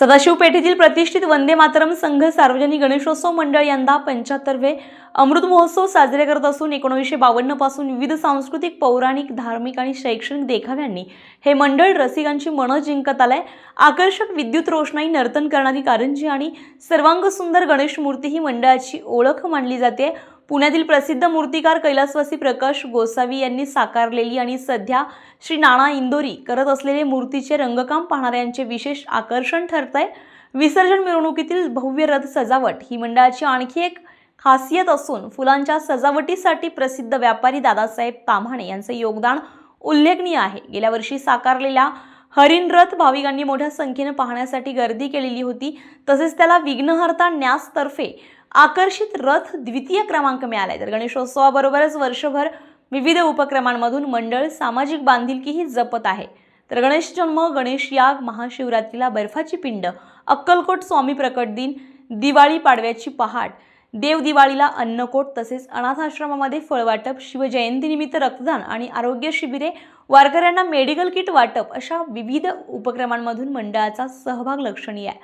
सदाशिव पेठेतील प्रतिष्ठित वंदे मातरम संघ सार्वजनिक गणेशोत्सव मंडळ यंदा पंच्याहत्तरवे अमृत महोत्सव साजरे करत असून एकोणीसशे बावन्नपासून विविध सांस्कृतिक पौराणिक धार्मिक आणि शैक्षणिक देखाव्यांनी हे मंडळ रसिकांची मनं जिंकत आलंय. आकर्षक विद्युत रोषणाई नर्तन करणारी कारंजी आणि सर्वांग सुंदर गणेश मूर्ती ही मंडळाची ओळख मानली जाते. पुण्यातील प्रसिद्ध मूर्तिकार कैलासवासी प्रकाश गोसावी यांनी साकारलेली आणि सध्या श्री नाणा इंदोरी करत असलेले मूर्तीचे रंगकाम पाहणाऱ्यांचे विशेष आकर्षण ठरत आहे विसर्जन मिरवणुकीतील भव्य रथ सजावट ही मंडळाची आणखी एक खासियत असून फुलांच्या सजावटीसाठी प्रसिद्ध व्यापारी दादासाहेब ताम्हाणे यांचे योगदान उल्लेखनीय आहे. गेल्या वर्षी साकारलेल्या हरिणरथ भाविकांनी मोठ्या संख्येनं पाहण्यासाठी गर्दी केलेली होती. तसेच त्याला विघ्नहर्ता न्यासतर्फे आकर्षित रथ द्वितीय क्रमांक मिळाला आहे तर गणेशोत्सवाबरोबरच वर्षभर विविध उपक्रमांमधून मंडळ सामाजिक बांधिलकीही जपत आहे. तर गणेश जन्म गणेश याग महाशिवरात्रीला बर्फाची पिंड अक्कलकोट स्वामी प्रकट दिन दिवाळी पाडव्याची पहाट देव दिवाळीला अन्नकोट तसेच अनाथाश्रमामध्ये फळवाटप शिवजयंतीनिमित्त रक्तदान आणि आरोग्य शिबिरे वारकऱ्यांना मेडिकल किट वाटप अशा विविध उपक्रमांमधून मंडळाचा सहभाग लक्षणीय आहे.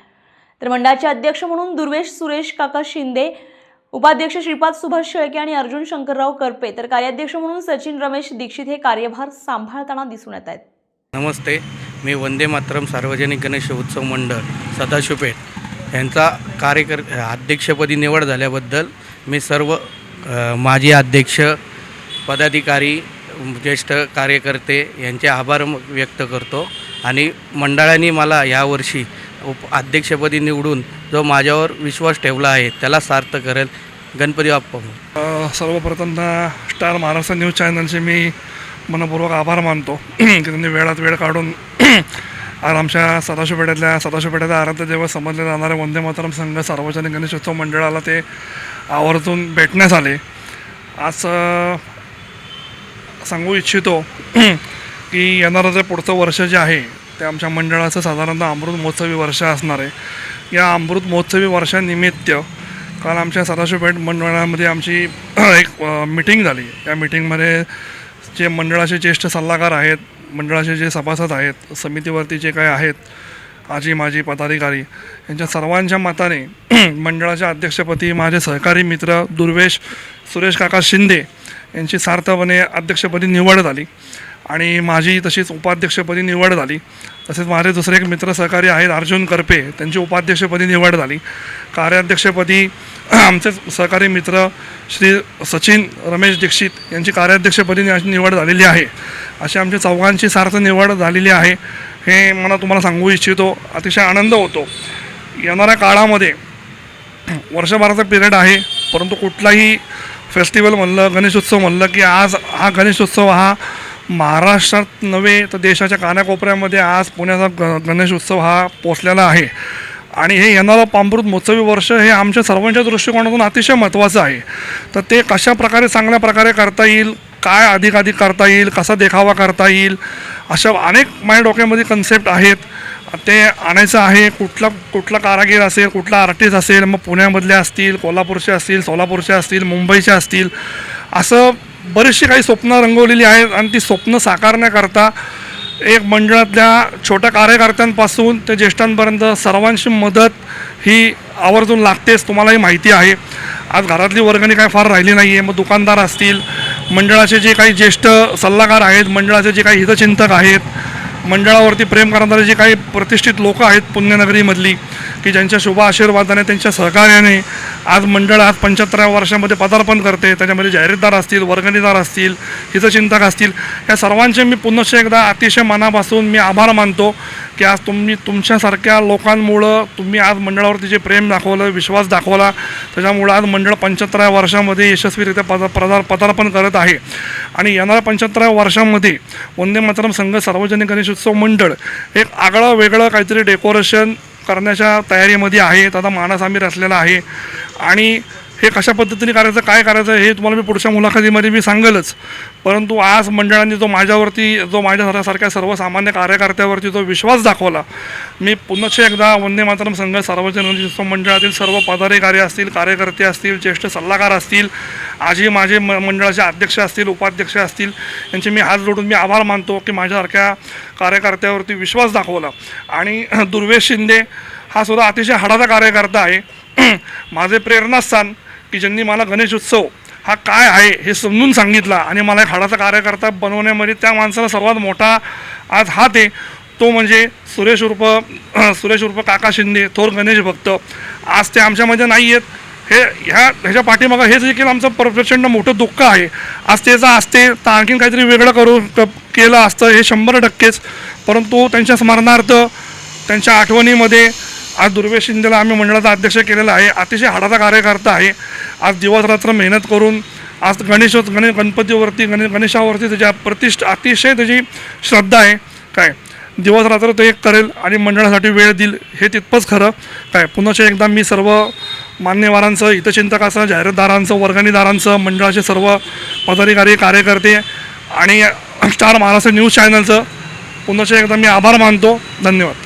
तर मंडळाचे अध्यक्ष म्हणून दुर्वेश सुरेश काका शिंदे उपाध्यक्ष श्रीपाद सुभाष शेळके आणि अर्जुन शंकरराव करपे तर कार्याध्यक्ष म्हणून सचिन रमेश दीक्षित हे कार्यभार सांभाळताना दिसून येत आहेत. नमस्ते मी वंदे मातरम सार्वजनिक गणेश उत्सव मंडळ सदाशिवपेठ. यांचा कार्यकर अध्यक्षपदी निवड झाल्याबद्दल मी सर्व माजी अध्यक्ष पदाधिकारी ज्येष्ठ कार्यकर्ते यांचे आभार म- व्यक्त करतो. आणि मंडळाने मला यावर्षी उप अध्यक्षपदी निवडून जो माझ्यावर विश्वास ठेवला आहे त्याला सार्थ करेल. गणपती बाप्पा. सर्वप्रथम स्टार महाराष्ट्र न्यूज चॅनलचे मी मनपूर्वक आभार मानतो. की त्यांनी वेळात वेळ काढून आज आमच्या सदाशिवपेठ्यातल्या सदाशिवपेठ्याचा आराध्य देव समजले जाणारे वंदे मातरम संघ सार्वजनिक गणेशोत्सव मंडळाला ते आवर्जून भेटण्यास आले. आज सांगू इच्छितो की येणारं जे पुढचं वर्ष जे आहे ते आमच्या मंडळाचं साधारणतः अमृत महोत्सवी वर्ष असणार आहे. या अमृत महोत्सवी वर्षानिमित्त काल आमच्या सदाशिवपेठ मंडळामध्ये आमची एक मिटिंग झाली. या मिटिंगमध्ये जे मंडळाचे ज्येष्ठ सल्लागार आहेत मंडळाचे जे सभासद आहेत समितीवरती जे काही आहेत आजी माजी पदाधिकारी यांच्या सर्वांच्या मताने मंडळाच्या अध्यक्षपदी माझे सहकारी मित्र दुर्वेश सुरेश काका शिंदे यांची सार्थपणे अध्यक्षपदी निवड झाली आणि माझी तशीच उपाध्यक्षपदी निवड झाली. तसेच माझे दुसरे एक मित्र सहकारी आहेत अर्जुन करपे त्यांची उपाध्यक्षपदी निवड झाली. कार्याध्यक्षपदी आमचेच सहकारी मित्र श्री सचिन रमेश दीक्षित यांची कार्याध्यक्षपदी अशी निवड झालेली आहे. अशी आमच्या चौघांची सार्थ निवड झालेली आहे. हे मला तुम्हाला सांगू इच्छितो. अतिशय आनंद होतो. येणाऱ्या काळामध्ये वर्षभराचा पिरियड आहे. परंतु कुठलाही फेस्टिवल म्हणलं गणेशोत्सव म्हणलं की आज हा गणेशोत्सव हा महाराष्ट्रात नव्हे तर देशाच्या कानाकोपऱ्यामध्ये आज पुण्याचा ग गणेशोत्सव हा पोचलेला आहे. आणि हे येणारं पांभृत महोत्सवी वर्ष हे आमच्या सर्वांच्या दृष्टिकोनातून अतिशय महत्त्वाचं आहे. तर ते कशा प्रकारे चांगल्या प्रकारे करता येईल काय अधिकाधिक करता येईल कसा देखावा करता येईल अशा अनेक माझ्या डोक्यामध्ये कन्सेप्ट आहेत. ते आणायचं आहे कुठला कुठला कारागीर असेल कुठला आर्टिस्ट असेल मग पुण्यामधले असतील कोल्हापूरचे असतील सोलापूरचे असतील मुंबईचे असतील असं बरीचशी काही स्वप्न रंगवलेली आहेत आणि ती स्वप्न साकारण्याकरता एक मंडळातल्या छोट्या कार्यकर्त्यांपासून ते ज्येष्ठांपर्यंत सर्वांची मदत ही आवर्जून लागतेच तुम्हालाही माहिती आहे. आज घरातली वर्गणी काय फार राहिली नाही आहे मग दुकानदार असतील मंडळाचे जे काही ज्येष्ठ सल्लागार आहेत मंडळाचे जे काही हितचिंतक आहेत मंडळावरती प्रेम करणारे जे काही प्रतिष्ठित लोक आहेत पुण्यनगरीमधली की ज्यांच्या शुभ आशीर्वादाने त्यांच्या सहकार्याने आज मंडळ आज पंच्याहत्तराव्या वर्षामध्ये पदार्पण करते. त्याच्यामध्ये जाहिरीदार असतील वर्गणीदार असतील हितचिंतक असतील. या सर्वांचे मी पुनश्च एकदा अतिशय मनापासून मी आभार मानतो की आज तुम्ही तुमच्यासारख्या लोकांमुळं तुम्ही आज मंडळावरती जे प्रेम दाखवलं विश्वास दाखवला त्याच्यामुळं आज मंडळ पंच्याहत्तराव्या वर्षामध्ये यशस्वीरित्या पदा पदार पदार्पण करत आहे. आणि येणाऱ्या पंच्याहत्तराव्या वर्षामध्ये वंदे मातरम संघ सार्वजनिक गणेशोत्सव मंडळ एक आगळं वेगळं काहीतरी डेकोरेशन करण्याच्या तयारीमध्ये आहे आता मानस आम्ही रचलेला आहे. आणि हे कशा पद्धतीने करायचं काय करायचं हे तुम्हाला मी पुढच्या मुलाखतीमध्ये मी सांगेलच. परंतु आज मंडळांनी जो माझ्यावरती जो माझ्यासारख्या सर्वसामान्य कार्यकर्त्यावरती जो विश्वास दाखवला मी पुनश्च एकदा वंदे मातरम संघ सार्वजनिक मंडळातील सर्व पदाधिकारी असतील कार्यकर्ते असतील ज्येष्ठ सल्लागार असतील आजी माझे म मंडळाचे अध्यक्ष असतील उपाध्यक्ष असतील यांचे मी हात जोडून मी आभार मानतो की माझ्यासारख्या कार्यकर्त्यावरती विश्वास दाखवला. आणि दुर्वेश शिंदे हा सुद्धा अतिशय हाडाचा कार्यकर्ता आहे. माझे प्रेरणास्थान की ज्यांनी मला गणेश उत्सव हा काय आहे हे समजून सांगितला आणि मला एक हाडाचा कार्यकर्ता बनवण्यामध्ये त्या माणसाला सर्वात मोठा आज हात आहे तो म्हणजे सुरेश उर्फ सुरेश उर्फ काका शिंदे थोर गणेश भक्त. आज ते आमच्यामध्ये नाही आहेत. हे ह्या ह्याच्या पाठीमागं हेच देखील आमचं प्र- प्रचंड मोठं दुःख आहे. आज त्याचं असते तर आणखीन काहीतरी वेगळं करू क- केलं असतं हे शंभर टक्केच. परंतु त्यांच्या स्मरणार्थ त्यांच्या आठवणीमध्ये आज दुर्वे शिंदेला आम्ही मंडळाचा अध्यक्ष केलेला आहे. अतिशय हाडाचा कार्यकर्ता आहे. आज दिवसरात्र मेहनत करून आज गणेश गणेश गणपतीवरती गणेश गणेशावरती त्याच्या प्रतिष्ठ अतिशय त्याची श्रद्धा आहे. काय? दिवसरात्र तो एक करेल आणि मंडळासाठी वेळ देईल हे तितपंच खरं. काय? पुन्हा एकदा मी सर्व मान्यवरांचं हितचिंतकाचं जाहिरातदारांचं वर्गणीदारांचं मंडळाचे सर्व पदाधिकारी कार्यकर्ते आणि स्टार महाराष्ट्र न्यूज चॅनलचं पुन्हा एकदा मी आभार मानतो. धन्यवाद.